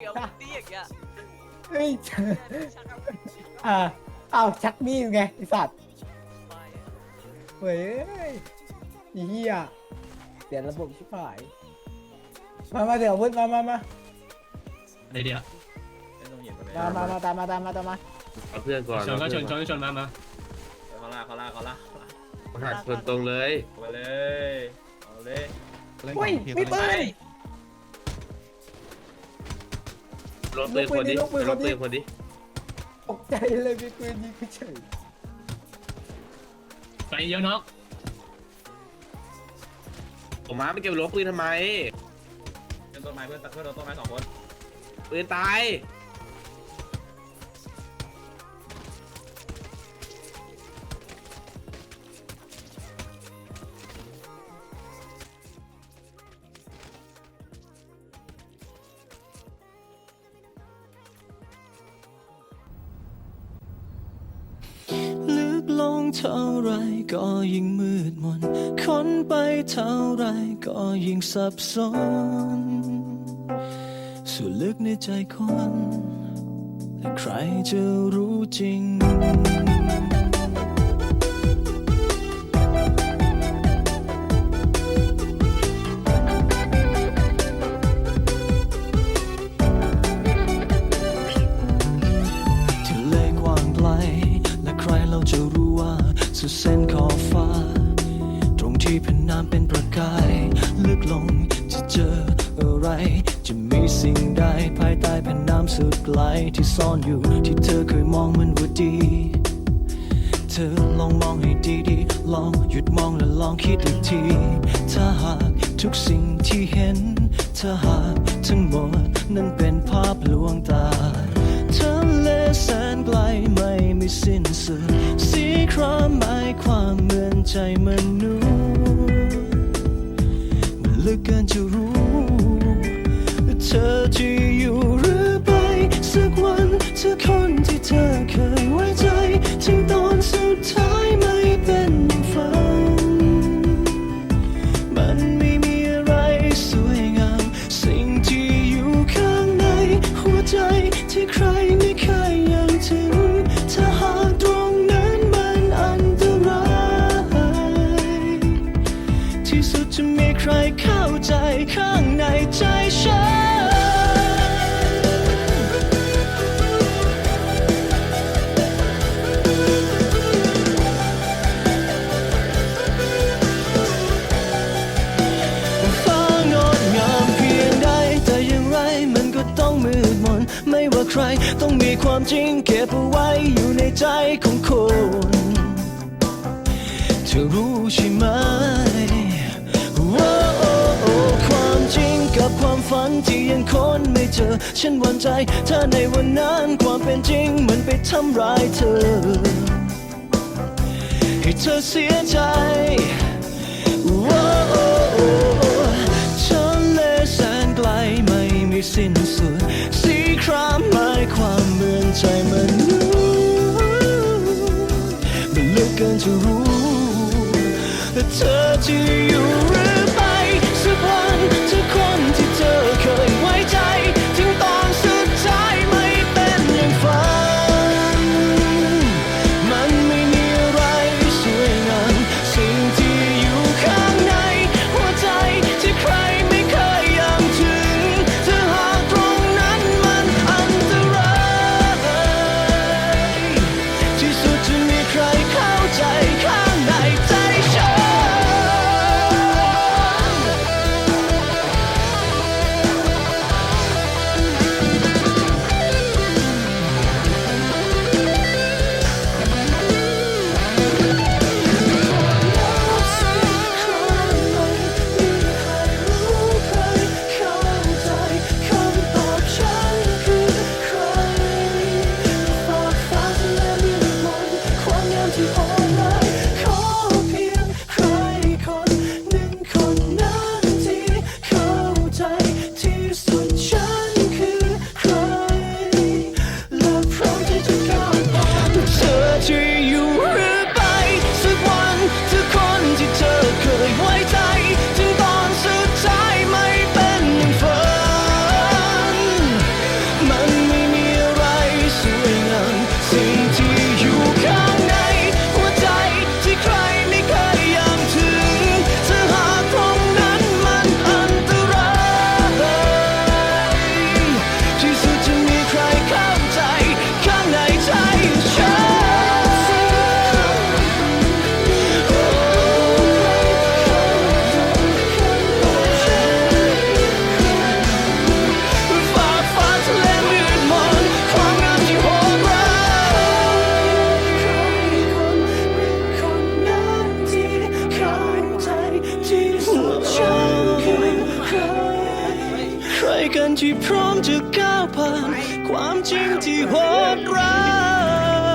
เดี๋ยวมึงดีอย่างเงี้ยเฮ้ยชักเอาอ่าเอาชักมีดไงไอสัตว์ไปเฮ้ยไอ้เหี้ยเดี๋ยวระบบชิบหายมามาเดี๋ยวพึ่งมามามาเดี๋ยวเดี๋ยวไม่ต้องเหยียบไปเลยมามามาตามมาตามมาตามมาเอาเพื่อนก่อนชนก็ชนชนก็ชนมามาเขาลากเขาลากเขาลากเอาหักชนตรงเลยเอาไปเลย เอาเลยเฮ้ยมีปืน รถปืนคนนี้ยกมือรยถกมือปืนคนนี้ตกใจเลยมีปืนยิงกูเฉยไปเยอะน็อกผมมาไม่เก็บรถปืนทำไมเป็นต้นไม้เพื่อนตัดเพื่อนโดนต้นไม้สองคนปืนตาย เท่าไรก็ยิ่งมืดมน ค้นไปเท่าไรก็ยิ่งสับสน ส่วนลึกในใจคน และใครจะรู้จริง กายลึกลงจะเจออะไร จะมีสิ่งใดภายใต้แผ่นน้ำสุดไกลที่ซ่อนอยู่ที่เธอเคยมองมันว่าดี เธอลองมองให้ดีๆ ลองหยุดมองและลองคิดอีกที ถ้าหากทุกสิ่งที่เห็น ถ้าหากทั้งหมดนั้นเป็นภาพลวงตาทะเลแสนไกลไม่มีสิ้นสุดสีครามหมายความเหมือนใจมนุษย์ ลือเกินจะรู้เธอที่ ร ต้องมีความจริงเก็บเอาไว้อยู่ในใจของคนเธอรู้ใช่ไหมความจริงกับความฝันที่ยังค้นไม่เจอ ฉันหวั่นใจถ้าในวันนั้นความเป็นจริงมันไปทำร้ายเธอ ให้เธอเสียใจ แต่ จะก้าวผ่านความจริงที่โหดร้าย